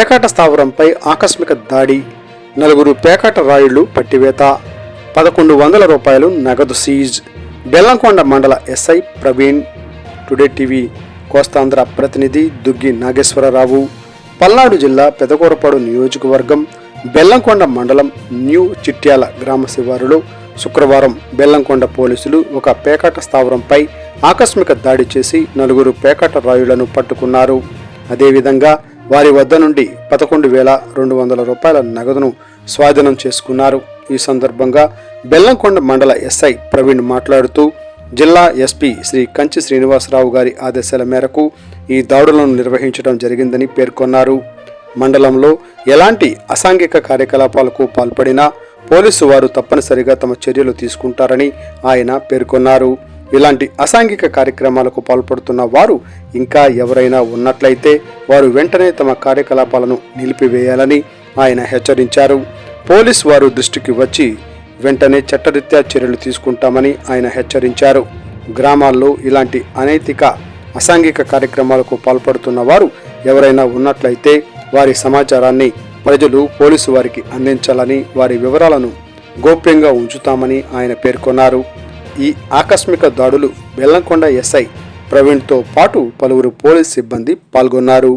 పేకాట స్థావరంపై ఆకస్మిక దాడి నలుగురు పేకాట రాయుళ్ళు పట్టివేత పదకొండు వందల రూపాయలు నగదు సీజ్. బెల్లంకొండ మండల SI Praveen today TV Kostandhra ప్రతినిధి దుగ్గి నాగేశ్వరరావు. పల్నాడు జిల్లా పెదకూరపాడు నియోజకవర్గం బెల్లంకొండ మండలం న్యూ చిట్యాల గ్రామ శివారులో శుక్రవారం బెల్లంకొండ పోలీసులు ఒక పేకాట స్థావరంపై ఆకస్మిక దాడి చేసి నలుగురు పేకాట రాయులను పట్టుకున్నారు. అదేవిధంగా వారి వద్ద నుండి పదకొండు వేల రెండు వందల రూపాయల నగదును స్వాధీనం చేసుకున్నారు. ఈ సందర్భంగా బెల్లంకొండ మండల ఎస్ఐ ప్రవీణ్ మాట్లాడుతూ జిల్లా ఎస్పీ శ్రీ కంచి శ్రీనివాసరావు గారి ఆదేశాల మేరకు ఈ దాడులను నిర్వహించడం జరిగిందని పేర్కొన్నారు. మండలంలో ఎలాంటి అసాంఘిక కార్యకలాపాలకు పాల్పడినా పోలీసు వారు తప్పనిసరిగా తమ చర్యలు తీసుకుంటారని ఆయన పేర్కొన్నారు. ఇలాంటి అసాంఘిక కార్యక్రమాలకు పాల్పడుతున్న వారు ఇంకా ఎవరైనా ఉన్నట్లయితే వారు వెంటనే తమ కార్యకలాపాలను నిలిపివేయాలని ఆయన హెచ్చరించారు. పోలీస్ వారు దృష్టికి వచ్చి వెంటనే చట్టరీత్యా చర్యలు తీసుకుంటామని ఆయన హెచ్చరించారు. గ్రామాల్లో ఇలాంటి అనైతిక అసాంఘిక కార్యక్రమాలకు పాల్పడుతున్న వారు ఎవరైనా ఉన్నట్లయితే వారి సమాచారాన్ని ప్రజలు పోలీసు వారికి అందించాలని వారి వివరాలను గోప్యంగా ఉంచుతామని ఆయన పేర్కొన్నారు. ఈ ఆకస్మిక దాడులు బెల్లంకొండ ఎస్ఐ ప్రవీణ్తో పాటు పలువురు పోలీస్ సిబ్బంది పాల్గొన్నారు.